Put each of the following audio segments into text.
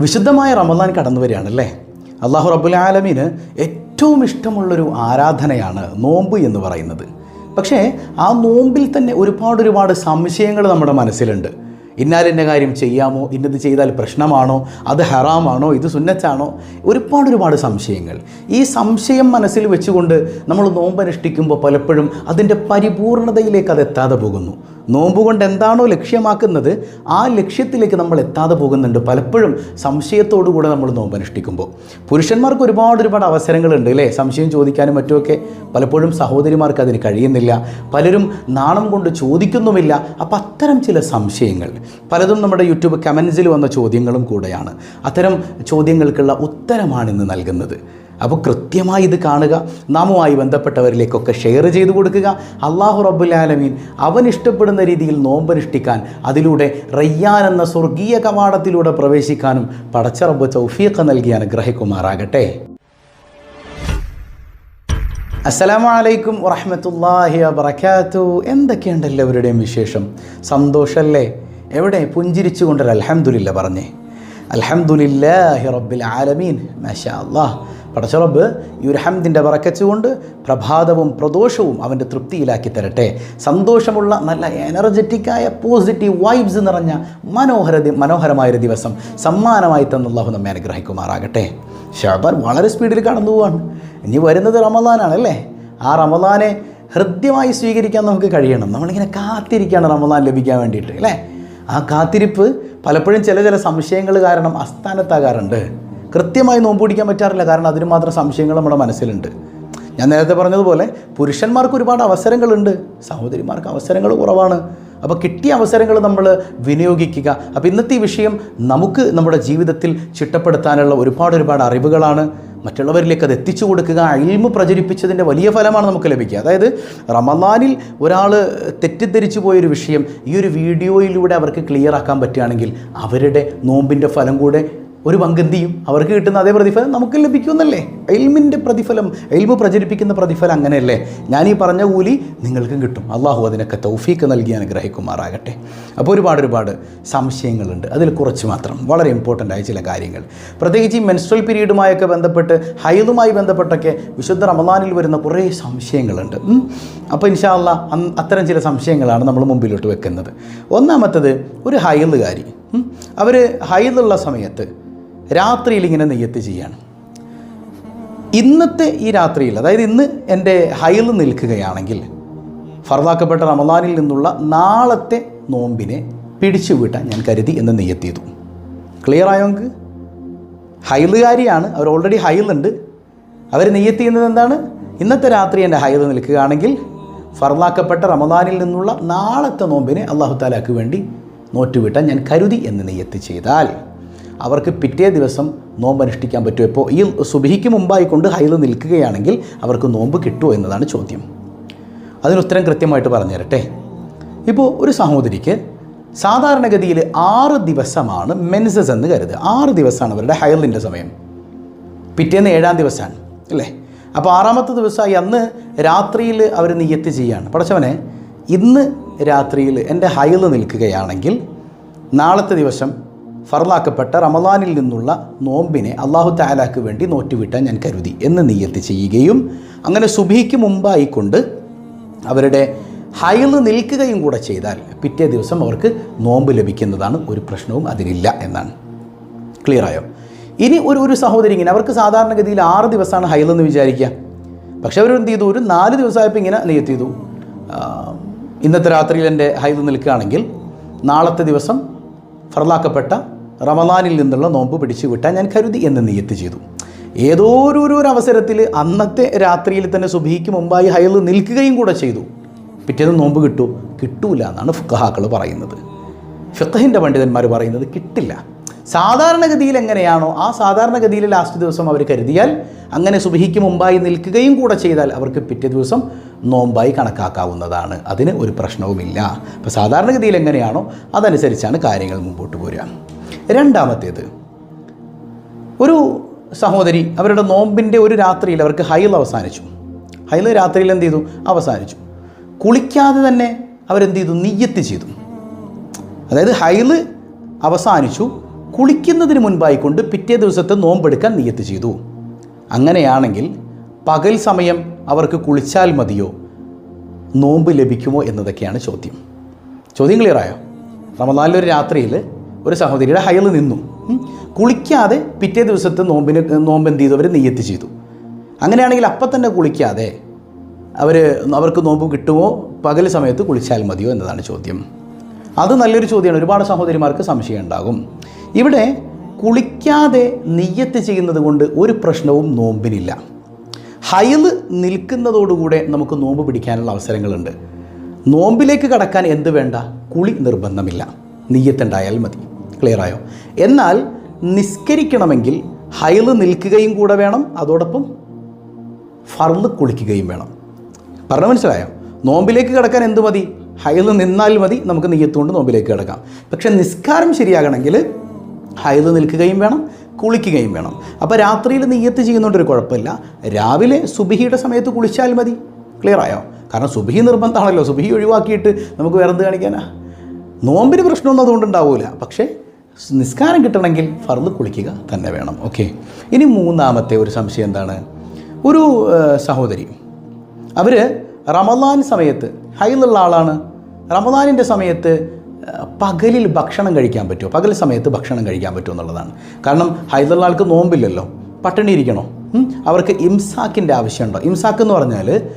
വിശുദ്ധമായ റമദാൻ കടന്നു വരികയാണല്ലേ? അള്ളാഹു റബ്ബുൽ ആലമീന് ഏറ്റവും ഇഷ്ടമുള്ളൊരു ആരാധനയാണ് നോമ്പ് എന്ന് പറയുന്നത്. പക്ഷേ ആ നോമ്പിൽ തന്നെ ഒരുപാട് ഒരുപാട് സംശയങ്ങൾ നമ്മുടെ മനസ്സിലുണ്ട്. ഇന്നാലിന്റെ കാര്യം ചെയ്യാമോ? ഇന്നത് ചെയ്താൽ പ്രശ്നമാണോ? അത് ഹറാമാണോ? ഇത് സുന്നച്ചാണോ ഒരുപാട് ഒരുപാട് സംശയങ്ങൾ. ഈ സംശയം മനസ്സിൽ വെച്ചുകൊണ്ട് നമ്മൾ നോമ്പനുഷ്ഠിക്കുമ്പോൾ പലപ്പോഴും അതിന്റെ പരിപൂർണതയിലേക്ക് അത് എത്താതെ പോകുന്നു. നോമ്പ് കൊണ്ട് എന്താണോ ലക്ഷ്യമാക്കുന്നത് ആ ലക്ഷ്യത്തിലേക്ക് നമ്മൾ എത്താതെ പോകുന്നുണ്ട്. പലപ്പോഴും സംശയത്തോടു കൂടെ നമ്മൾ നോമ്പ് അനുഷ്ഠിക്കുമ്പോൾ പുരുഷന്മാർക്ക് ഒരുപാട് ഒരുപാട് അവസരങ്ങളുണ്ട് അല്ലേ? സംശയം ചോദിക്കാനും മറ്റുമൊക്കെ പലപ്പോഴും സഹോദരിമാർക്ക് അതിന് കഴിയുന്നില്ല. പലരും നാണം കൊണ്ട് ചോദിക്കുന്നുമില്ല. അപ്പം അത്തരം ചില സംശയങ്ങൾ. പലതും നമ്മുടെ യൂട്യൂബ് കമൻസിൽ വന്ന ചോദ്യങ്ങളും കൂടെയാണ്. അത്തരം ചോദ്യങ്ങൾക്കുള്ള ഉത്തരമാണ് ഇന്ന് നൽകുന്നത്. അപ്പോൾ കൃത്യമായി ഇത് കാണുക. നാമുമായി ബന്ധപ്പെട്ടവരിലേക്കൊക്കെ ഷെയർ ചെയ്തു കൊടുക്കുക. അള്ളാഹു റബ്ബുലാലമീൻ അവൻ ഇഷ്ടപ്പെടുന്ന രീതിയിൽ നോമ്പനുഷ്ഠിക്കാൻ അതിലൂടെ റയ്യാൻ എന്ന സ്വർഗീയ കവാടത്തിലൂടെ പ്രവേശിക്കാനും പടച്ച റബ്ബ് ചൗഫീഖ് നൽകി അനുഗ്രഹിക്കുമാറാകട്ടെ. അസ്സലാമു അലൈക്കും വറഹമത്തല്ലാഹി വബറകാതു എന്തൊക്കെയുണ്ട് എല്ലാവരുടെയും വിശേഷം? സന്തോഷമല്ലേ എവിടെ? പുഞ്ചിരിച്ചു കൊണ്ടൊരു അലഹമുല്ല പറഞ്ഞേ. അൽഹംദുലില്ലാഹി റബ്ബിൽ ആലമീൻ. മഷാ അല്ലാഹ്. പടച്ചറബ് ഈ ഒരു ഹംദിന്റെ പറക്കച്ച് കൊണ്ട് പ്രഭാതവും പ്രദോഷവും അവന്റെ തൃപ്തിയിലാക്കി തരട്ടെ. സന്തോഷമുള്ള നല്ല എനർജറ്റിക്കായ പോസിറ്റീവ് വൈബ്സ് നിറഞ്ഞ മനോഹര മനോഹരമായൊരു ദിവസം സമ്മാനമായി തന്നുള്ളാഹു നമ്മെ അനുഗ്രഹിക്കുമാറാകട്ടെ. ഷാബാൻ വളരെ സ്പീഡിൽ കടന്നു പോവാണ്. ഇനി വരുന്നത് റമദാനാണല്ലേ ആ റമദാനെ ഹൃദ്യമായി സ്വീകരിക്കാൻ നമുക്ക് കഴിയണം. നമ്മളിങ്ങനെ കാത്തിരിക്കുകയാണ് റമദാൻ ലഭിക്കാൻ വേണ്ടിയിട്ട് അല്ലേ? ആ കാത്തിരിപ്പ് പലപ്പോഴും ചില ചില സംശയങ്ങൾ കാരണം അസ്ഥാനത്താകാറുണ്ട്. കൃത്യമായി നോമ്പ് പിടിക്കാൻ പറ്റാറില്ല. കാരണം അതിന് മാത്രം സംശയങ്ങൾ നമ്മുടെ മനസ്സിലുണ്ട്. ഞാൻ നേരത്തെ പറഞ്ഞതുപോലെ പുരുഷന്മാർക്ക് ഒരുപാട് അവസരങ്ങളുണ്ട്. സഹോദരിമാർക്ക് അവസരങ്ങൾ കുറവാണ്. അപ്പോൾ കിട്ടിയ അവസരങ്ങൾ നമ്മൾ വിനിയോഗിക്കുക. അപ്പോൾ ഇന്നത്തെ ഈ വിഷയം നമുക്ക് നമ്മുടെ ജീവിതത്തിൽ ചിട്ടപ്പെടുത്താനുള്ള ഒരുപാട് ഒരുപാട് അറിവുകളാണ്. മറ്റുള്ളവരിലേക്ക് അത് എത്തിച്ചു കൊടുക്കുക അയിൽമ് പ്രചരിപ്പിച്ചതിന്റെ വലിയ ഫലമാണ് നമുക്ക് ലഭിക്കുക. അതായത് റമദാനിൽ ഒരാൾ തെറ്റിദ്ധരിച്ചു പോയൊരു വിഷയം ഈ ഒരു വീഡിയോയിലൂടെ അവർക്ക് ക്ലിയർ ആക്കാൻ പറ്റുകയാണെങ്കിൽ അവരുടെ നോമ്പിന്റെ ഫലം കൂടെ ഒരു പങ്കെന്ത് ചെയ്യും? അവർക്ക് കിട്ടുന്ന അതേ പ്രതിഫലം നമുക്ക് ലഭിക്കുമെന്നല്ലേ? എൽമിന്റെ പ്രതിഫലം എൽമ് പ്രചരിപ്പിക്കുന്ന പ്രതിഫലം അങ്ങനെയല്ലേ? ഈ പറഞ്ഞ കൂലി നിങ്ങൾക്കും കിട്ടും. അള്ളാഹു അതിനൊക്കെ തൗഫീക്ക് നൽകി അനുഗ്രഹിക്കുമാറാകട്ടെ. അപ്പോൾ ഒരുപാട് ഒരുപാട് സംശയങ്ങളുണ്ട്. അതിൽ കുറച്ച് മാത്രം. വളരെ ഇമ്പോർട്ടന്റ് ആയ ചില കാര്യങ്ങൾ. പ്രത്യേകിച്ച് ഈ മെൻസ്ട്രൽ പീരീഡുമായൊക്കെ ബന്ധപ്പെട്ട് ഹൈലുമായി ബന്ധപ്പെട്ടൊക്കെ വിശുദ്ധ റമദാനിൽ വരുന്ന കുറേ സംശയങ്ങളുണ്ട്. അപ്പോൾ ഇൻഷാല്ല അത്തരം ചില സംശയങ്ങളാണ് നമ്മൾ മുമ്പിലോട്ട് വെക്കുന്നത്. ഒന്നാമത്തത് ഒരു ഹൈലുകാരി അവർ ഹൈലുള്ള സമയത്ത് രാത്രിയിൽ ഇങ്ങനെ നെയ്യത്ത് ചെയ്യാണ്. ഇന്നത്തെ ഈ രാത്രിയിൽ അതായത് ഇന്ന് എന്റെ ഹൈൽ നിൽക്കുകയാണെങ്കിൽ ഫർദാക്കപ്പെട്ട റമദാനിൽ നിന്നുള്ള നാളത്തെ നോമ്പിനെ പിടിച്ചു വീട്ടാൻ ഞാൻ കരുതി എന്ന് നെയ്യെത്തിയതു ക്ലിയർ ആയോ നിങ്ങൾക്ക്? ഹൈലുകാരിയാണ് അവർ ഓൾറെഡി ഹൈലുണ്ട്. അവർ നെയ്യത്ത് ചെയ്യുന്നത് എന്താണ്? ഇന്നത്തെ രാത്രി എന്റെ ഹൈൽ നിൽക്കുകയാണെങ്കിൽ ഫർദാക്കപ്പെട്ട റമദാനിൽ നിന്നുള്ള നാളത്തെ നോമ്പിനെ അള്ളാഹു താലാക്ക് വേണ്ടി നോറ്റുവിട്ടാൻ ഞാൻ കരുതി എന്ന് നെയ്യത്ത് ചെയ്താൽ അവർക്ക് പിറ്റേ ദിവസം നോമ്പ് അനുഷ്ഠിക്കാൻ പറ്റുമോ? ഇപ്പോൾ ഈ സുബിഹിക്ക് മുമ്പായി കൊണ്ട് ഹൈൽ നിൽക്കുകയാണെങ്കിൽ അവർക്ക് നോമ്പ് കിട്ടുമോ എന്നതാണ് ചോദ്യം. അതിനുത്തരം കൃത്യമായിട്ട് പറഞ്ഞു തരട്ടെ. ഇപ്പോൾ ഒരു സഹോദരിക്ക് സാധാരണഗതിയിൽ ആറ് ദിവസമാണ് മെൻസസ് എന്ന് കരുതുക. ആറ് ദിവസമാണ് അവരുടെ ഹൈലിന്റെ സമയം. പിറ്റേന്ന് ഏഴാം ദിവസമാണ് അല്ലേ? അപ്പോൾ ആറാമത്തെ ദിവസമായി അന്ന് രാത്രിയിൽ അവർ നിയ്യത്ത് ചെയ്യുകയാണ്. പടച്ചവനെ ഇന്ന് രാത്രിയിൽ എന്റെ ഹൈൽ നിൽക്കുകയാണെങ്കിൽ നാളത്തെ ദിവസം ഫർലാക്കപ്പെട്ട റമദാനിൽ നിന്നുള്ള നോമ്പിനെ അള്ളാഹു താലാക്ക് വേണ്ടി നോറ്റുവിട്ടാൻ ഞാൻ കരുതി എന്ന് നീയത്ത് ചെയ്യുകയും അങ്ങനെ സുബിക്ക് മുമ്പായിക്കൊണ്ട് അവരുടെ ഹൈൽ നിൽക്കുകയും കൂടെ ചെയ്താൽ പിറ്റേ ദിവസം അവർക്ക് നോമ്പ് ലഭിക്കുന്നതാണ് ഒരു പ്രശ്നവും അതിനില്ല എന്നാണ്. ക്ലിയറായോ ഇനി ഒരു ഒരു സഹോദരി ഇങ്ങനെ അവർക്ക് സാധാരണഗതിയിൽ ആറ് ദിവസമാണ് ഹൈൽ എന്ന് വിചാരിക്കുക. പക്ഷെ അവരെന്ത് ചെയ്തു? ഒരു നാല് ദിവസമായപ്പോൾ ഇങ്ങനെ നെയ്യത്ത് ചെയ്തു. ഇന്നത്തെ രാത്രിയിൽ എന്റെ ഹൈൽ നിൽക്കുകയാണെങ്കിൽ നാളത്തെ ദിവസം ഫർലാക്കപ്പെട്ട റമദാനിൽ നിന്നുള്ള നോമ്പ് പിടിച്ചു വിട്ടാൻ ഞാൻ കരുതി എന്ന് നീയത്ത് ചെയ്തു. ഏതോ ഒരു അവസരത്തിൽ അന്നത്തെ രാത്രിയിൽ തന്നെ സുബിക്ക് മുമ്പായി ഹയൽ നിൽക്കുകയും കൂടെ ചെയ്തു. പിറ്റേന്ന് നോമ്പ് കിട്ടൂ. കിട്ടൂല എന്നാണ് ഫുക്കഹാക്കൾ പറയുന്നത്. ഫിഖഹിന്റെ പണ്ഡിതന്മാർ പറയുന്നത് കിട്ടില്ല. സാധാരണഗതിയിൽ എങ്ങനെയാണോ ആ സാധാരണഗതിയിൽ ലാസ്റ്റ് ദിവസം അവർ കരുതിയാൽ അങ്ങനെ സുബഹിക്ക് മുമ്പായി നിൽക്കുകയും കൂടെ ചെയ്താൽ അവർക്ക് പിറ്റേ ദിവസം നോമ്പായി കണക്കാക്കാവുന്നതാണ്. അതിന് ഒരു പ്രശ്നവുമില്ല. അപ്പോൾ സാധാരണഗതിയിൽ എങ്ങനെയാണോ അതനുസരിച്ചാണ് കാര്യങ്ങൾ മുമ്പോട്ട് പോരുക. രണ്ടാമത്തേത്. ഒരു സഹോദരി അവരുടെ നോമ്പിന്റെ ഒരു രാത്രിയിൽ അവർക്ക് ഹൈൽ അവസാനിച്ചു. ഹൈൽ രാത്രിയിൽ എന്ത് ചെയ്തു? അവസാനിച്ചു. കുളിക്കാതെ തന്നെ അവരെന്ത് ചെയ്തു? നിയ്യത്ത് ചെയ്തു. അതായത് ഹൈൽ അവസാനിച്ചു. കുളിക്കുന്നതിന് മുൻപായിക്കൊണ്ട് പിറ്റേ ദിവസത്തെ നോമ്പെടുക്കാൻ നിയ്യത്ത് ചെയ്തു. അങ്ങനെയാണെങ്കിൽ പകൽ സമയം അവർക്ക് കുളിച്ചാൽ മതിയോ? നോമ്പ് ലഭിക്കുമോ എന്നതൊക്കെയാണ് ചോദ്യം. ചോദ്യം ക്ലിയറായോ റമദാനിലൊരു രാത്രിയിൽ ഒരു സഹോദരിയുടെ ഹയൽ നിന്നു. കുളിക്കാതെ പിറ്റേ ദിവസത്തെ നോമ്പിന് നോമ്പ് എന്ത് ചെയ്തു? അവർ നെയ്യത്ത് ചെയ്തു. അങ്ങനെയാണെങ്കിൽ അപ്പം തന്നെ കുളിക്കാതെ അവർ അവർക്ക് നോമ്പ് കിട്ടുമോ? പകൽ സമയത്ത് കുളിച്ചാൽ മതിയോ എന്നതാണ് ചോദ്യം. അത് നല്ലൊരു ചോദ്യമാണ്. ഒരുപാട് സഹോദരിമാർക്ക് സംശയം ഉണ്ടാകും. ഇവിടെ കുളിക്കാതെ നെയ്യത്ത് ചെയ്യുന്നത് കൊണ്ട് ഒരു പ്രശ്നവും നോമ്പിനില്ല. ഹയൽ നിൽക്കുന്നതോടുകൂടെ നമുക്ക് നോമ്പ് പിടിക്കാനുള്ള അവസരങ്ങളുണ്ട്. നോമ്പിലേക്ക് കടക്കാൻ എന്ത് വേണ്ട? കുളി നിർബന്ധമില്ല. നെയ്യത്തുണ്ടായാൽ മതി. ക്ലിയർ ആയോ? എന്നാൽ നിസ്കരിക്കണമെങ്കിൽ ഹയൽ നിൽക്കുകയും കൂടെ വേണം അതോടൊപ്പം ഫർൾ കുളിക്കുകയും വേണം. പറഞ്ഞു മനസ്സിലായോ? നോമ്പിലേക്ക് കിടക്കാൻ എന്ത് മതി? ഹയൽ നിന്നാൽ മതി നമുക്ക് നെയ്യത്തുകൊണ്ട് നോമ്പിലേക്ക് കിടക്കാം. പക്ഷേ നിസ്കാരം ശരിയാകണമെങ്കിൽ ഹയൽ നിൽക്കുകയും വേണം കുളിക്കുകയും വേണം. അപ്പോൾ രാത്രിയിൽ നെയ്യത്ത് ചെയ്യുന്നതുകൊണ്ട് ഒരു കുഴപ്പമില്ല. രാവിലെ സുബിഹിയുടെ സമയത്ത് കുളിച്ചാൽ മതി. ക്ലിയറായോ കാരണം സുബിഹി നിർബന്ധമാണല്ലോ. സുബിഹി ഒഴിവാക്കിയിട്ട് നമുക്ക് വേറെ എന്ത് കാണിക്കാനാ? നോമ്പിന് പ്രശ്നമൊന്നും അതുകൊണ്ട് ഉണ്ടാവില്ല പക്ഷേ നിസ്കാരം കിട്ടണമെങ്കിൽ ഫർദ് കുളിക്കുക തന്നെ വേണം. ഓക്കെ. ഇനി മൂന്നാമത്തെ ഒരു സംശയം എന്താണ്? ഒരു സഹോദരി. അവർ റമദാൻ സമയത്ത് ഹൈലുള്ള ആളാണ്. റമദാനിന്റെ സമയത്ത് പകലിൽ ഭക്ഷണം കഴിക്കാൻ പറ്റുമോ? പകൽ സമയത്ത് ഭക്ഷണം കഴിക്കാൻ പറ്റുമോ എന്നുള്ളതാണ്. കാരണം ഹൈദുള്ള ആൾക്ക് നോമ്പില്ലല്ലോ. പട്ടിണി ഇരിക്കണോ? അവർക്ക് ഇംസാക്കിന്റെ ആവശ്യമുണ്ടോ? ഇംസാക്ക് എന്ന് പറഞ്ഞാൽ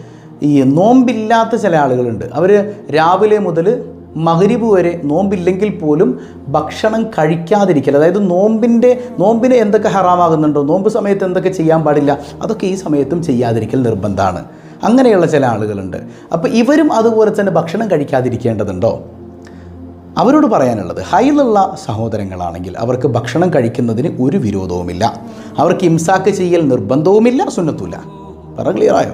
ഈ നോമ്പില്ലാത്ത ചില ആളുകളുണ്ട്. അവർ രാവിലെ മുതൽ മകരിബ് വരെ നോമ്പില്ലെങ്കിൽ പോലും ഭക്ഷണം കഴിക്കാതിരിക്കൽ. അതായത് നോമ്പിന്റെ നോമ്പിന് എന്തൊക്കെ ഹറാമാകുന്നുണ്ടോ നോമ്പ് സമയത്ത് എന്തൊക്കെ ചെയ്യാൻ പാടില്ല അതൊക്കെ ഈ സമയത്തും ചെയ്യാതിരിക്കൽ നിർബന്ധമാണ് അങ്ങനെയുള്ള ചില ആളുകളുണ്ട്. അപ്പോൾ ഇവരും അതുപോലെ തന്നെ ഭക്ഷണം കഴിക്കാതിരിക്കേണ്ടതുണ്ടോ? അവരോട് പറയാനുള്ളത് ഹൈലുള്ള സഹോദരങ്ങളാണെങ്കിൽ അവർക്ക് ഭക്ഷണം കഴിക്കുന്നതിന് ഒരു വിരോധവുമില്ല. അവർക്ക് ഇംസാക്ക് ചെയ്യൽ നിർബന്ധവുമില്ല സുന്നത്തുമില്ല. പറ ക്ലിയറായോ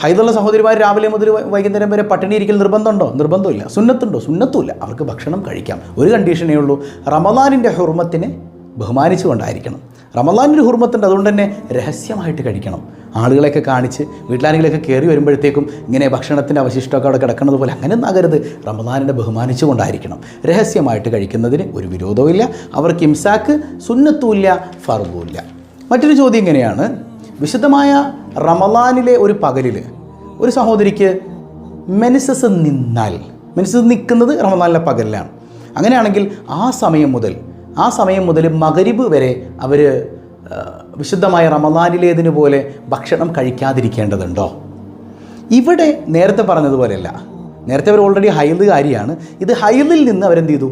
ഹൈദുള്ള സഹോദരിമാർ രാവിലെ മുതൽ വൈകുന്നേരം വരെ പട്ടിണി ഇരിക്കൽ നിർബന്ധമുണ്ടോ? നിർബന്ധമില്ല. സുന്നത്തുണ്ടോ? സുന്നത്തുമില്ല. അവർക്ക് ഭക്ഷണം കഴിക്കാം. ഒരു കണ്ടീഷനേ ഉള്ളൂ. റമദാനിന്റെ ഹുർമത്തിനെ ബഹുമാനിച്ചുകൊണ്ടായിരിക്കണം. റമദാനിന്റെ ഹുർമത്തുണ്ട് അതുകൊണ്ട് തന്നെ രഹസ്യമായിട്ട് കഴിക്കണം. ആളുകളെയൊക്കെ കാണിച്ച് വീട്ടിലാരെങ്കിലൊക്കെ കയറി വരുമ്പോഴത്തേക്കും ഇങ്ങനെ ഭക്ഷണത്തിന്റെ അവശിഷ്ടമൊക്കെ അവിടെ കിടക്കുന്നത് പോലെ അങ്ങനെ ആകരുത്. റമദാനിനെ ബഹുമാനിച്ചുകൊണ്ടായിരിക്കണം. രഹസ്യമായിട്ട് കഴിക്കുന്നതിന് ഒരു വിരോധവുമില്ല. അവർക്ക് ഇംസാക്ക് സുന്നത്തുമില്ല ഫർദുമില്ല. മറ്റൊരു ചോദ്യം ഇങ്ങനെയാണ്. വിശുദ്ധമായ റമലാനിലെ ഒരു പകലിൽ ഒരു സഹോദരിക്ക് മെനിസസ് നിന്നാൽ മെനിസസ് നിൽക്കുന്നത് റമലാനിലെ പകലിലാണ്. അങ്ങനെയാണെങ്കിൽ ആ സമയം മുതൽ ആ സമയം മുതൽ മകരിബ് വരെ അവർ വിശുദ്ധമായ റമലാനിലേതിനു പോലെ ഭക്ഷണം കഴിക്കാതിരിക്കേണ്ടതുണ്ടോ? ഇവിടെ നേരത്തെ പറഞ്ഞതുപോലെയല്ല. നേരത്തെ അവർ ഓൾറെഡി ഹൈലുകാരിയാണ് ഇത് ഹൈലിൽ നിന്ന് അവരെന്ത് ചെയ്തു?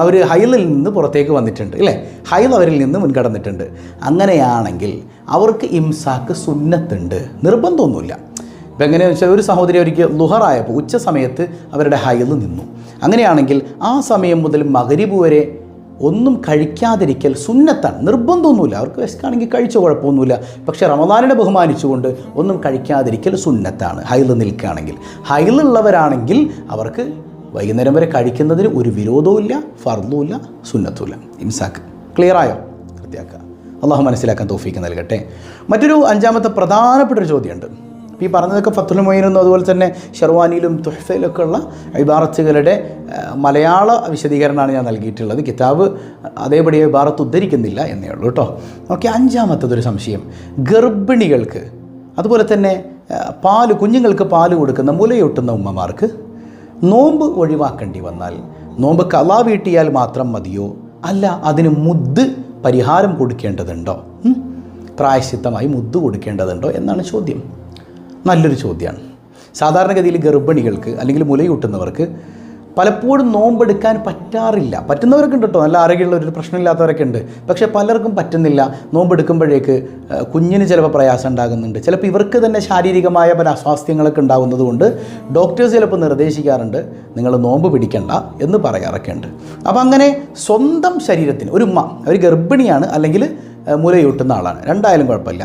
അവർ ഹൈലിൽ നിന്ന് പുറത്തേക്ക് വന്നിട്ടുണ്ട് അല്ലേ ഹൈൽ അവരിൽ നിന്ന് മുൻകടന്നിട്ടുണ്ട്. അങ്ങനെയാണെങ്കിൽ അവർക്ക് ഇംസാക്ക് സുന്നത്തുണ്ട്. നിർബന്ധമൊന്നുമില്ല. ഇപ്പം എങ്ങനെയാണെന്ന് വെച്ചാൽ ഒരു സഹോദരി അവർക്ക് ലുഹറായപ്പോൾ ഉച്ച സമയത്ത് അവരുടെ ഹൈൽ നിന്നു. അങ്ങനെയാണെങ്കിൽ ആ സമയം മുതൽ മകരിബ് വരെ ഒന്നും കഴിക്കാതിരിക്കൽ സുന്നത്താണ്. നിർബന്ധമൊന്നുമില്ല. അവർക്ക് വിശക്കാണെങ്കിൽ കഴിച്ച കുഴപ്പമൊന്നുമില്ല. പക്ഷേ റമദാനിനെ ബഹുമാനിച്ചുകൊണ്ട് ഒന്നും കഴിക്കാതിരിക്കൽ സുന്നത്താണ്. ഹൈൽ നിൽക്കുകയാണെങ്കിൽ. ഹൈലുള്ളവരാണെങ്കിൽ അവർക്ക് വൈകുന്നേരം വരെ കഴിക്കുന്നതിന് ഒരു വിരോധവുമില്ല ഫർദുമില്ല സുന്നത്തുമില്ല. ഇംസാക്ക്. ക്ലിയറായോ ആയോ? കൃത്യമാക്കുക അള്ളാഹു മനസ്സിലാക്കാൻ തോഫീക്ക് നൽകട്ടെ. മറ്റൊരു അഞ്ചാമത്തെ പ്രധാനപ്പെട്ട ഒരു ചോദ്യമുണ്ട്. ഈ പറഞ്ഞതൊക്കെ ഫത്തുൽ മൊയിനും അതുപോലെ തന്നെ ഷെർവാനിയിലും തുഹഫയിലൊക്കെ ഉള്ള ഇബാറത്തുകളുടെ മലയാള വിശദീകരണമാണ് ഞാൻ നൽകിയിട്ടുള്ളത്. കിതാബ് അതേപടി ഇബാറത്ത് ഉദ്ധരിക്കുന്നില്ല എന്നേ ഉള്ളൂ കേട്ടോ. ഓക്കെ അഞ്ചാമത്തതൊരു സംശയം. ഗർഭിണികൾക്ക് അതുപോലെ തന്നെ പാൽ കുഞ്ഞുങ്ങൾക്ക് പാൽ കൊടുക്കുന്ന മുലയൊട്ടുന്ന ഉമ്മമാർക്ക് നോമ്പ് ഒഴിവാക്കേണ്ടി വന്നാൽ നോമ്പ് കലാ വീട്ടിയാൽ മാത്രം മതിയോ? അല്ല അതിന് മുദ്ദ് പരിഹാരം കൊടുക്കേണ്ടതുണ്ടോ? പ്രായശ്ചിത്തമായി മുദ്ദ് കൊടുക്കേണ്ടതുണ്ടോ എന്നാണ് ചോദ്യം. നല്ലൊരു ചോദ്യമാണ് സാധാരണഗതിയിൽ ഗർഭിണികൾക്ക് അല്ലെങ്കിൽ മുലയൂട്ടുന്നവർക്ക് പലപ്പോഴും നോമ്പെടുക്കാൻ പറ്റാറില്ല. പറ്റുന്നവരൊക്കെ ഉണ്ട് കേട്ടോ നല്ല ആരോഗ്യമുള്ള ഒരു പ്രശ്നമില്ലാത്തവരൊക്കെ ഉണ്ട്. പക്ഷേ പലർക്കും പറ്റുന്നില്ല. നോമ്പെടുക്കുമ്പോഴേക്ക് കുഞ്ഞിന് ചിലപ്പോൾ പ്രയാസം ഉണ്ടാകുന്നുണ്ട്. ചിലപ്പോൾ ഇവർക്ക് തന്നെ ശാരീരികമായ പല അസ്വാസ്ഥ്യങ്ങളൊക്കെ ഉണ്ടാകുന്നതുകൊണ്ട് ഡോക്ടേഴ്സ് ചിലപ്പോൾ നിർദ്ദേശിക്കാറുണ്ട് നിങ്ങൾ നോമ്പ് പിടിക്കണ്ട എന്ന് പറയാറൊക്കെ ഉണ്ട്. അപ്പോൾ അങ്ങനെ സ്വന്തം ശരീരത്തിന് ഒരു ഉമ്മ ഒരു ഗർഭിണിയാണ് അല്ലെങ്കിൽ മുലയൂട്ടുന്ന ആളാണ്. രണ്ടായാലും കുഴപ്പമില്ല.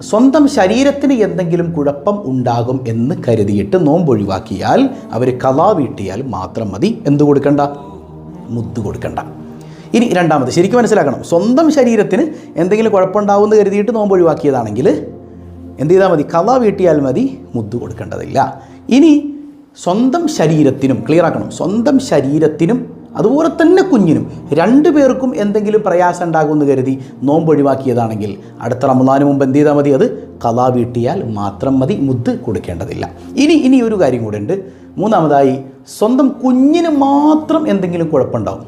സ്വന്തം ശരീരത്തിന് എന്തെങ്കിലും കുഴപ്പം ഉണ്ടാകും എന്ന് കരുതിയിട്ട് നോമ്പൊഴിവാക്കിയാൽ അവർ കഥാ വീട്ടിയാൽ മാത്രം മതി. എന്ത് കൊടുക്കണ്ട? മുത്ത് കൊടുക്കണ്ട. ഇനി രണ്ടാമത് ശരിക്കും മനസ്സിലാക്കണം. സ്വന്തം ശരീരത്തിന് എന്തെങ്കിലും കുഴപ്പമുണ്ടാവുമെന്ന് കരുതിയിട്ട് നോമ്പ് ഒഴിവാക്കിയതാണെങ്കിൽ എന്ത് ചെയ്താൽ മതി? കഥ വീട്ടിയാൽ മതി മുത്ത് കൊടുക്കേണ്ടതില്ല. ഇനി സ്വന്തം ശരീരത്തിനും ക്ലിയർ ആക്കണം. സ്വന്തം ശരീരത്തിനും അതുപോലെ തന്നെ കുഞ്ഞിനും രണ്ടു പേർക്കും എന്തെങ്കിലും പ്രയാസം ഉണ്ടാകുമെന്ന് കരുതി നോമ്പ് ഒഴിവാക്കിയതാണെങ്കിൽ അടുത്ത റമദാന് മുമ്പ് എന്ത് ചെയ്താൽ മതി? അത് കലാ വീട്ടിയാൽ മാത്രം മതി മുദ്ദ് കൊടുക്കേണ്ടതില്ല. ഇനി ഇനി ഒരു കാര്യം കൂടെ ഉണ്ട്. മൂന്നാമതായി സ്വന്തം കുഞ്ഞിന് മാത്രം എന്തെങ്കിലും കുഴപ്പമുണ്ടാവും.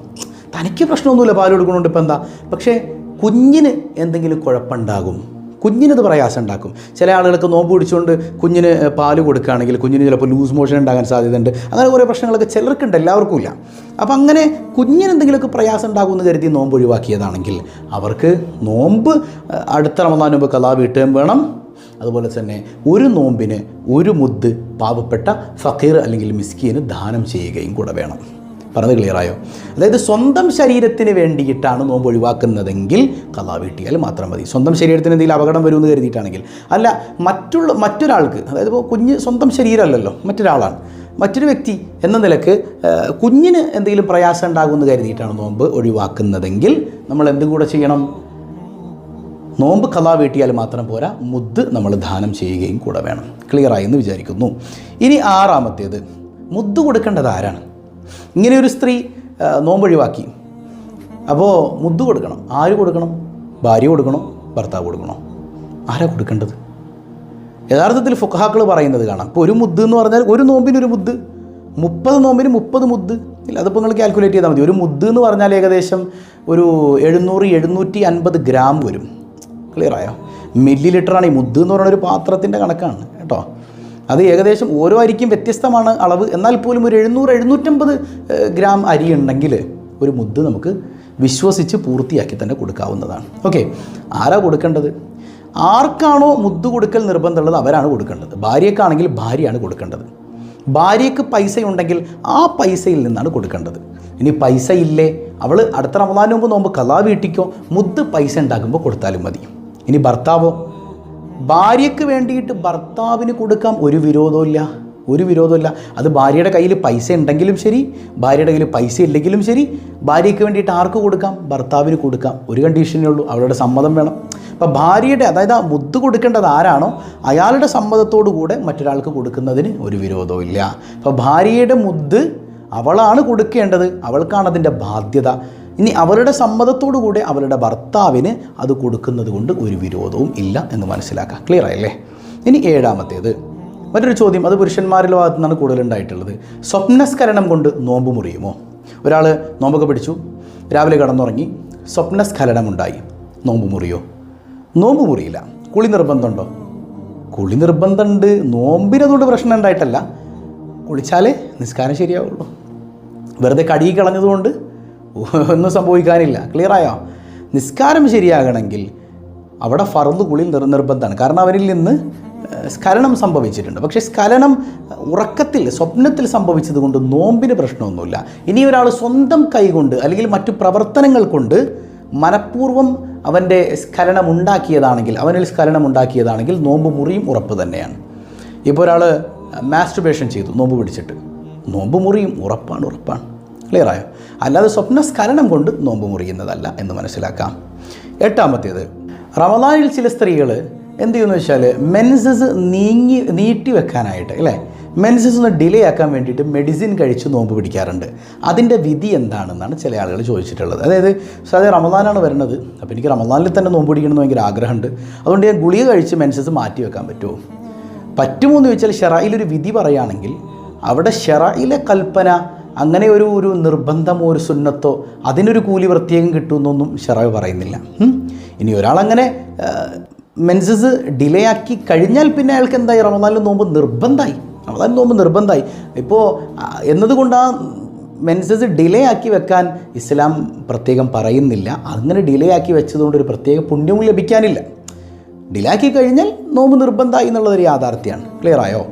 തനിക്ക് പ്രശ്നമൊന്നുമില്ല പാൽ കൊടുക്കണോണ്ട് ഇപ്പം എന്താ? പക്ഷേ കുഞ്ഞിന് എന്തെങ്കിലും കുഴപ്പമുണ്ടാകും. കുഞ്ഞിനത് പ്രയാസം ഉണ്ടാക്കും. ചില ആളുകൾക്ക് നോമ്പ് പിടിച്ചുകൊണ്ട് കുഞ്ഞിന് പാൽ കൊടുക്കുകയാണെങ്കിൽ കുഞ്ഞിന് ചിലപ്പോൾ ലൂസ് മോഷൻ ഉണ്ടാകാൻ സാധ്യതയുണ്ട്. അങ്ങനെ കുറേ പ്രശ്നങ്ങളൊക്കെ ചിലർക്കുണ്ട് എല്ലാവർക്കും ഇല്ല. അപ്പം അങ്ങനെ കുഞ്ഞിന് എന്തെങ്കിലുമൊക്കെ പ്രയാസം ഉണ്ടാകുമെന്ന് കരുതി നോമ്പ് ഒഴിവാക്കിയതാണെങ്കിൽ അവർക്ക് നോമ്പ് അടുത്ത റമദാൻ മുമ്പ് കലാ വീട്ടുകയും വേണം. അതുപോലെ തന്നെ ഒരു നോമ്പിന് ഒരു മുദ് പാവപ്പെട്ട ഫക്കീർ അല്ലെങ്കിൽ മിസ്കീന് ദാനം ചെയ്യുകയും കൂടെ വേണം. പറഞ്ഞത് ക്ലിയറായോ? അതായത് സ്വന്തം ശരീരത്തിന് വേണ്ടിയിട്ടാണ് നോമ്പ് ഒഴിവാക്കുന്നതെങ്കിൽ കഥ വീട്ടിയാൽ മാത്രം മതി. സ്വന്തം ശരീരത്തിന് എന്തെങ്കിലും അപകടം വരുമെന്ന് കരുതിയിട്ടാണെങ്കിൽ. അല്ല മറ്റുള്ള മറ്റൊരാൾക്ക് അതായത് ഇപ്പോൾ കുഞ്ഞ് സ്വന്തം ശരീരമല്ലല്ലോ മറ്റൊരാളാണ്. മറ്റൊരു വ്യക്തി എന്ന നിലയ്ക്ക് കുഞ്ഞിന് എന്തെങ്കിലും പ്രയാസം ഉണ്ടാകുമെന്ന് കരുതിയിട്ടാണ് നോമ്പ് ഒഴിവാക്കുന്നതെങ്കിൽ നമ്മൾ എന്തും കൂടെ ചെയ്യണം? നോമ്പ് കലാ വീട്ടിയാൽ മാത്രം പോരാ മുദ് നമ്മൾ ദാനം ചെയ്യുകയും കൂടെ വേണം. ക്ലിയറായി എന്ന് വിചാരിക്കുന്നു. ഇനി ആറാമത്തേത് മുദ് കൊടുക്കേണ്ടത് ആരാണ്? ഇങ്ങനെ ഒരു സ്ത്രീ നോമ്പൊഴിവാക്കി. അപ്പോൾ മുദ്ദു കൊടുക്കണം. ആര് കൊടുക്കണം? ഭാര്യ കൊടുക്കണോ ഭർത്താവ് കൊടുക്കണോ. ആരാ കൊടുക്കേണ്ടത്? യഥാർത്ഥത്തിൽ ഫുഖാക്കൾ പറയുന്നത് കാണാം. ഇപ്പോൾ ഒരു മുദ്ദ് എന്ന് പറഞ്ഞാൽ ഒരു നോമ്പിന് ഒരു മുദ്ദ്. മുപ്പത് നോമ്പിന് മുപ്പത് മുദ്ദ്. ഇല്ല അതിപ്പോൾ നിങ്ങൾ കാൽക്കുലേറ്റ് ചെയ്താൽ മതി. ഒരു മുദ്ദ് എന്ന് പറഞ്ഞാൽ ഏകദേശം ഒരു എഴുന്നൂറ് എഴുന്നൂറ്റി അൻപത് ഗ്രാം വരും. ക്ലിയറായോ മില്ലി ലിറ്ററാണ് ഈ മുദ്ദ് എന്ന് പറയുന്ന ഒരു പാത്രത്തിന്റെ കണക്കാണ് കേട്ടോ. അത് ഏകദേശം ഓരോ അരിക്കും വ്യത്യസ്തമാണ് അളവ്. എന്നാൽ പോലും ഒരു എഴുന്നൂറ് എഴുന്നൂറ്റമ്പത് ഗ്രാം അരി ഉണ്ടെങ്കിൽ ഒരു മുദ്ദ് നമുക്ക് വിശ്വസിച്ച് പൂർത്തിയാക്കി തന്നെ കൊടുക്കാവുന്നതാണ്. ഓക്കെ ആരാ കൊടുക്കേണ്ടത്? ആർക്കാണോ മുദ്ദ് കൊടുക്കൽ നിർബന്ധമുള്ളത് അവരാണ് കൊടുക്കേണ്ടത്. ഭാര്യക്കാണെങ്കിൽ ഭാര്യയാണ് കൊടുക്കേണ്ടത്. ഭാര്യയ്ക്ക് പൈസ ഉണ്ടെങ്കിൽ ആ പൈസയിൽ നിന്നാണ് കൊടുക്കേണ്ടത്. ഇനി പൈസ ഇല്ലേ? അവൾ അടുത്ത റമദാനും മുമ്പ് നോമ്പ് കലാ വീട്ടിക്കോ മുദ്ദ് പൈസ ഉണ്ടാക്കുമ്പോൾ കൊടുത്താലും മതി. ഇനി ഭർത്താവോ? ഭാര്യയ്ക്ക് വേണ്ടിയിട്ട് ഭർത്താവിന് കൊടുക്കാം ഒരു വിരോധമില്ല ഒരു വിരോധമില്ല അത് ഭാര്യയുടെ കയ്യിൽ പൈസ ഉണ്ടെങ്കിലും ശരി ഭാര്യയുടെ കയ്യിൽ പൈസ ഇല്ലെങ്കിലും ശരി ഭാര്യയ്ക്ക് വേണ്ടിയിട്ട് ആർക്ക് കൊടുക്കാം? ഭർത്താവിന് കൊടുക്കാം. ഒരു കണ്ടീഷനേ ഉള്ളൂ. അവളുടെ സമ്മതം വേണം. അപ്പോൾ ഭാര്യയുടെ അതായത് ആ മുദ്ദ് കൊടുക്കേണ്ടത് ആരാണോ അയാളുടെ സമ്മതത്തോടു കൂടെ മറ്റൊരാൾക്ക് കൊടുക്കുന്നതിന് ഒരു വിരോധവും ഇല്ല അപ്പോൾ ഭാര്യയുടെ മുദ്ദ് അവളാണ് കൊടുക്കേണ്ടത്. അവൾക്കാണ് അതിന്റെ ബാധ്യത. ഇനി അവരുടെ സമ്മതത്തോടു കൂടെ അവരുടെ ഭർത്താവിന് അത് കൊടുക്കുന്നത് കൊണ്ട് ഒരു വിരോധവും ഇല്ല എന്ന് മനസ്സിലാക്കാം. ക്ലിയർ ആയല്ലേ? ഇനി ഏഴാമത്തേത്. മറ്റൊരു ചോദ്യം. അത് പുരുഷന്മാരുടെ ഭാഗത്തു നിന്നാണ് കൂടുതലുണ്ടായിട്ടുള്ളത്. സ്വപ്നസ്കരണം കൊണ്ട് നോമ്പ് മുറിയുമോ? ഒരാൾ നോമ്പൊക്കെ പിടിച്ചു രാവിലെ കടന്നുറങ്ങി. സ്വപ്നസ്ഖലനമുണ്ടായി. നോമ്പ് മുറിയോ? നോമ്പ് മുറിയില്ല. കുളി നിർബന്ധമുണ്ടോ? കുളി നിർബന്ധമുണ്ട്. നോമ്പിനതുകൊണ്ട് പ്രശ്നം ഉണ്ടായിട്ടല്ല. കുളിച്ചാലേ നിസ്കാരം ശരിയാവുള്ളൂ. വെറുതെ കടിയിൽ കളഞ്ഞതുകൊണ്ട് ഒന്നും സംഭവിക്കാനില്ല. ക്ലിയറായോ നിസ്കാരം ശരിയാകണമെങ്കിൽ അവിടെ ഫറുദ് കുളി നിർ നിർബന്ധമാണ്. കാരണം അവരിൽ നിന്ന് സ്ഖലനം സംഭവിച്ചിട്ടുണ്ട്. പക്ഷേ സ്ഖലനം ഉറക്കത്തിൽ സ്വപ്നത്തിൽ സംഭവിച്ചത് കൊണ്ട് നോമ്പിന് പ്രശ്നമൊന്നുമില്ല. ഇനി ഒരാൾ സ്വന്തം കൈകൊണ്ട് അല്ലെങ്കിൽ മറ്റു പ്രവർത്തനങ്ങൾ കൊണ്ട് മനഃപൂർവം അവന്റെ സ്ഖലനം ഉണ്ടാക്കിയതാണെങ്കിൽ അവനിൽ സ്ഖലനം ഉണ്ടാക്കിയതാണെങ്കിൽ നോമ്പ് മുറിയും ഉറപ്പ് തന്നെയാണ്. ഇപ്പോൾ ഒരാൾ മാസ്റ്റുബേഷൻ ചെയ്തു നോമ്പ് പിടിച്ചിട്ട്. നോമ്പ് മുറിയും ഉറപ്പാണ് ഉറപ്പാണ്. അല്ലാതെ അല്ലാതെ സ്വപ്നസ്ഖലനം കൊണ്ട് നോമ്പ് മുറിയുന്നതല്ല എന്ന് മനസ്സിലാക്കാം. എട്ടാമത്തേത് റമദാനിൽ ചില സ്ത്രീകൾ എന്ത് ചെയ്യുന്നു വെച്ചാൽ മെൻസസ് നീങ്ങി നീട്ടി വെക്കാനായിട്ട് അല്ലേ? മെൻസസ് ഒന്ന് ഡിലേ ആക്കാൻ വേണ്ടിയിട്ട് മെഡിസിൻ കഴിച്ച് നോമ്പ് പിടിക്കാറുണ്ട്. അതിന്റെ വിധി എന്താണെന്നാണ് ചില ആളുകൾ ചോദിച്ചിട്ടുള്ളത്. അതായത് സാധാരണ റമദാനാണ് വരുന്നത്. അപ്പോൾ എനിക്ക് റമദാനിൽ തന്നെ നോമ്പ് പിടിക്കണമെന്ന് ഭയങ്കര ആഗ്രഹമുണ്ട്. അതുകൊണ്ട് ഞാൻ ഗുളിക കഴിച്ച് മെൻസസ് മാറ്റി വെക്കാൻ പറ്റുമോ? പറ്റുമോ എന്ന് ചോദിച്ചാൽ ഷെറയിലൊരു വിധി പറയുകയാണെങ്കിൽ അവിടെ ഷെറയിലെ കൽപ്പന അങ്ങനെ ഒരു ഒരു നിർബന്ധമോ ഒരു സുന്നത്തോ അതിനൊരു കൂലി പ്രത്യേകം കിട്ടുമെന്നൊന്നും ഷെറാവ് പറയുന്നില്ല. ഇനി ഒരാളങ്ങനെ മെൻസസ് ഡിലേ ആക്കി കഴിഞ്ഞാൽ പിന്നെ അയാൾക്ക് എന്തായി റമദാനിൽ നോമ്പ് നിർബന്ധമായി. റമദാനിൽ നോമ്പ് നിർബന്ധമായി. ഇപ്പോൾ എന്നതുകൊണ്ട് ആ മെൻസസ് ഡിലേ ആക്കി വെക്കാൻ ഇസ്ലാം പ്രത്യേകം പറയുന്നില്ല. അങ്ങനെ ഡിലേ ആക്കി വെച്ചതുകൊണ്ട് ഒരു പ്രത്യേക പുണ്യവും ലഭിക്കാനില്ല. ഡിലേ ആക്കി കഴിഞ്ഞാൽ നോമ്പ് നിർബന്ധമായി എന്നുള്ളതൊരു യാഥാർത്ഥ്യമാണ്. ക്ലിയർ ആയോ?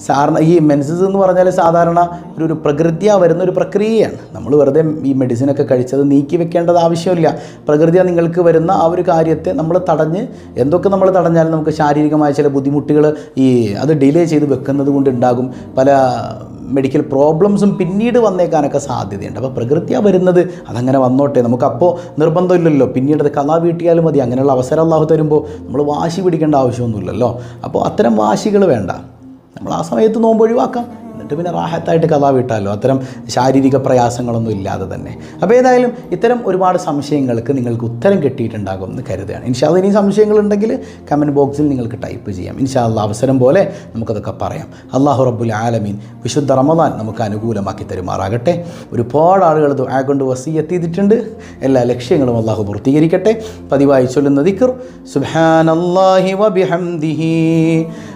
സാറിന് ഈ മെൻസസ് എന്ന് പറഞ്ഞാൽ സാധാരണ ഒരു ഒരു പ്രകൃതിയ വരുന്ന ഒരു പ്രക്രിയയാണ്. നമ്മൾ വെറുതെ ഈ മെഡിസിനൊക്കെ കഴിച്ചത് നീക്കി വെക്കേണ്ടത് ആവശ്യമില്ല. പ്രകൃതിയ നിങ്ങൾക്ക് വരുന്ന ആ ഒരു കാര്യത്തെ നമ്മൾ തടഞ്ഞ് എന്തൊക്കെ നമ്മൾ തടഞ്ഞാലും നമുക്ക് ശാരീരികമായ ചില ബുദ്ധിമുട്ടുകൾ ഈ അത് ഡിലേ ചെയ്ത് വെക്കുന്നത് കൊണ്ട് ഉണ്ടാകും പല മെഡിക്കൽ പ്രോബ്ലംസും പിന്നീട് വന്നേക്കാനൊക്കെ സാധ്യതയുണ്ട്. അപ്പോൾ പ്രകൃതിയ വരുന്നത് അതങ്ങനെ വന്നോട്ടെ. നമുക്കപ്പോൾ നിർബന്ധമില്ലല്ലോ. പിന്നീട് അത് കഥാ വീട്ടിയാലും മതി. അങ്ങനെയുള്ള അവസരം അള്ളാഹു തരുമ്പോൾ നമ്മൾ വാശി പിടിക്കേണ്ട ആവശ്യമൊന്നുമില്ലല്ലോ. അപ്പോൾ അത്തരം വാശികൾ വേണ്ട. നമ്മൾ ആ സമയത്ത് നോമ്പ് ഒഴിവാക്കാം. എന്നിട്ട് പിന്നെ റാഹത്തായിട്ട് കഥ വിട്ടാലോ അത്തരം ശാരീരിക പ്രയാസങ്ങളൊന്നും ഇല്ലാതെ തന്നെ. അപ്പോൾ ഏതായാലും ഇത്തരം ഒരുപാട് സംശയങ്ങൾക്ക് നിങ്ങൾക്ക് ഉത്തരം കിട്ടിയിട്ടുണ്ടാകും എന്ന് കരുതുകയാണ്. ഇൻഷാല്ല ഇനി സംശയങ്ങളുണ്ടെങ്കിൽ കമന്റ് ബോക്സിൽ നിങ്ങൾക്ക് ടൈപ്പ് ചെയ്യാം. ഇൻഷാ ഇൻഷാല്ല അവസരം പോലെ നമുക്കതൊക്കെ പറയാം. അള്ളാഹു റബ്ബുൽ ആലമീൻ വിശുദ്ധ റമദാൻ നമുക്ക് അനുകൂലമാക്കി തരുമാറാകട്ടെ. ഒരുപാട് ആളുകൾ ദുആ കൊണ്ട് വസീയത്ത് ചെയ്തിട്ടുണ്ട്. എല്ലാ ലക്ഷ്യങ്ങളും അള്ളാഹു പൂർത്തീകരിക്കട്ടെ. പതിവായി ചൊല്ലുന്ന ദിക്ർ സുബ്ഹാനല്ലാഹി വബിഹംദിഹി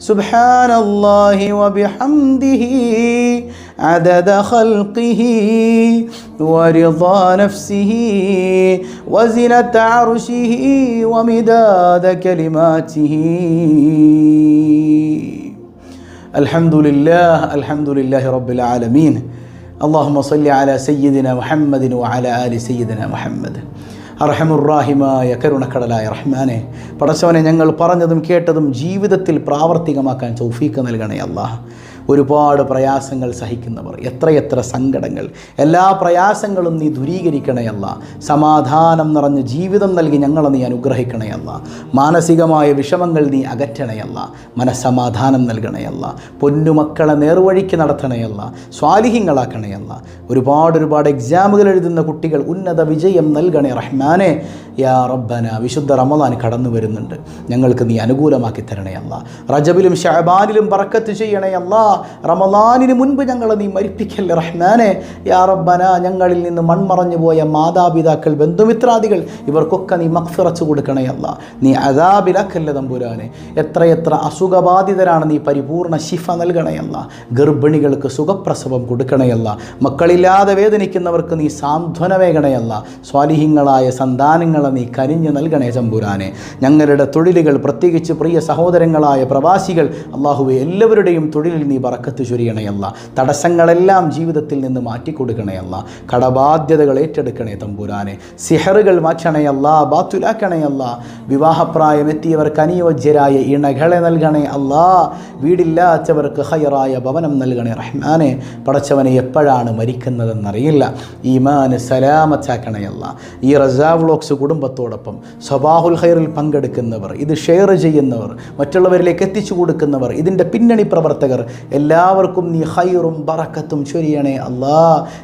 سبحان الله وبحمده عدد خلقه ورضا نفسه وزنة عرشه ومداد كلماته. الحمد لله الحمد لله رب العالمين. اللهم صل على سيدنا محمد وعلى آل سيدنا محمد. അർഹമുറാഹിമായ കരുണക്കടലായ റഹ്മാനെ പടച്ചവനെ ഞങ്ങൾ പറഞ്ഞതും കേട്ടതും ജീവിതത്തിൽ പ്രാവർത്തികമാക്കാൻ ചൗഫീക്ക് നൽകണേ അല്ലാഹ്. ഒരുപാട് പ്രയാസങ്ങൾ സഹിക്കുന്നവർ എത്രയെത്ര സങ്കടങ്ങൾ. എല്ലാ പ്രയാസങ്ങളും നീ ദൂരീകരിക്കണയല്ല. സമാധാനം നിറഞ്ഞ ജീവിതം നൽകി ഞങ്ങളെ നീ അനുഗ്രഹിക്കണയല്ല. മാനസികമായ വിഷമങ്ങൾ നീ അകറ്റണയല്ല. മനസ്സമാധാനം നൽകണയല്ല. പൊന്നുമക്കളെ നേർവഴിക്ക് നടത്തണയല്ല. സ്വാലിഹ്യങ്ങളാക്കണയല്ല. ഒരുപാട് ഒരുപാട് എക്സാമുകൾ എഴുതുന്ന കുട്ടികൾ ഉന്നത വിജയം നൽകണേ റഹ്മാനെ. യാ റബ്ബന വിശുദ്ധ റമദാൻ കടന്നു വരുന്നുണ്ട്. ഞങ്ങൾക്ക് നീ അനുകൂലമാക്കി തരണേ തരണയല്ല. റജബിലും ഷഹബാനിലും പറക്കത്ത് ചെയ്യണയല്ല. റമദാനിന് മുൻപ് ഞങ്ങൾ നീ മരിപ്പിക്കല്ലേ റഹ്മാനെ. യാ റബ്ബന ഞങ്ങളിൽ നിന്ന് മൺമറഞ്ഞു പോയ മാതാപിതാക്കൾ ബന്ധുമിത്രാദികൾ ഇവർക്കൊക്കെ നീ മക്ഫിറച്ച് കൊടുക്കണയല്ല നീ അതാബിലാക്കല്ലേ തമ്പുരാനെ. എത്രയെത്ര അസുഖബാധിതരാണ് നീ പരിപൂർണ ശിഫ നൽകണയല്ല ഗർഭിണികൾക്ക് സുഖപ്രസവം കൊടുക്കണയല്ല മക്കളില്ലാതെ വേദനിക്കുന്നവർക്ക് നീ സാന്ത്വനമേകണയല്ല സ്വാലിഹിങ്ങളായ സന്താനങ്ങളെ നീ കരിഞ്ഞു നൽകണേ ചമ്പുരാനെ ഞങ്ങളുടെ തൊഴിലുകൾ പ്രത്യേകിച്ച് പ്രിയ സഹോദരങ്ങളായ പ്രവാസികൾ അള്ളാഹുവെ എല്ലാവരുടെയും തൊഴിലിൽ നീ ബറക്കത്ത് ചൊരിയണയല്ല. തടസ്സങ്ങളെല്ലാം ജീവിതത്തിൽ നിന്ന് മാറ്റിക്കൊടുക്കണയല്ല. കടബാധ്യതകൾ ഏറ്റെടുക്കണേ തമ്പുരാനെ. സിഹറുകൾ മാറ്റണയല്ല ബാത്തുലാക്കണയല്ല. വിവാഹപ്രായമെത്തിയവർക്ക് അനുയോജ്യരായ ഇണകളെ നൽകണേ അല്ലാ. വീടില്ലാത്തവർക്ക് ഹയറായ ഭവനം നൽകണേ റഹ്മാനെ. പടച്ചവനെ എപ്പോഴാണ് മരിക്കുന്നതെന്നറിയില്ല. ഈമാന് സലാമത്താക്കണയല്ല. ഈ റസാ വ്ളോഗ്സ് കുടുംബത്തോടൊപ്പം സ്വഭാഹുൽ ഹൈറിൽ പങ്കെടുക്കുന്നവർ ഇത് ഷെയർ ചെയ്യുന്നവർ മറ്റുള്ളവരിലേക്ക് എത്തിച്ചു കൊടുക്കുന്നവർ ഇതിന്റെ പിന്നണി പ്രവർത്തകർ എല്ലാവർക്കും നീ ഹൈറും ബറക്കത്തും ചൊരിയണേ അല്ലാ.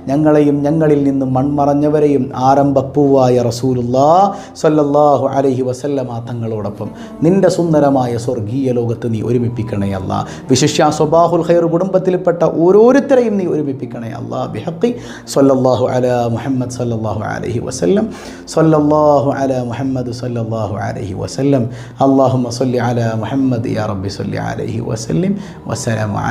ഞങ്ങളെയും ഞങ്ങളിൽ നിന്ന് മൺമറഞ്ഞവരെയും ആരംഭപ്പൂവായ റസൂലുല്ലാ സല്ലല്ലാഹു അലഹി വസല്ലമ തങ്ങളോടൊപ്പം. നിന്റെ സുന്ദരമായ സ്വർഗീയ ലോകത്ത് നീ ഒരുമിപ്പിക്കണേ അല്ല. വിശിഷ്യ സ്വബാഹുൽ ഖൈർ കുടുംബത്തിൽപ്പെട്ട ഓരോരുത്തരെയും നീ ഒരുമിപ്പിക്കണേ അല്ലാ. ബിഹക്കി സല്ലല്ലാഹു അല മുഹമ്മദ് സല്ലല്ലാഹു അലഹി വസല്ലം. സല്ലല്ലാഹു അല മുഹമ്മദ് സല്ലല്ലാഹു അലഹി വസല്ലം. അല്ലാഹുമ്മ സല്ലി അല മുഹമ്മദ് യാ റബ്ബി സല്ലി അലൈഹി വസല്ലം.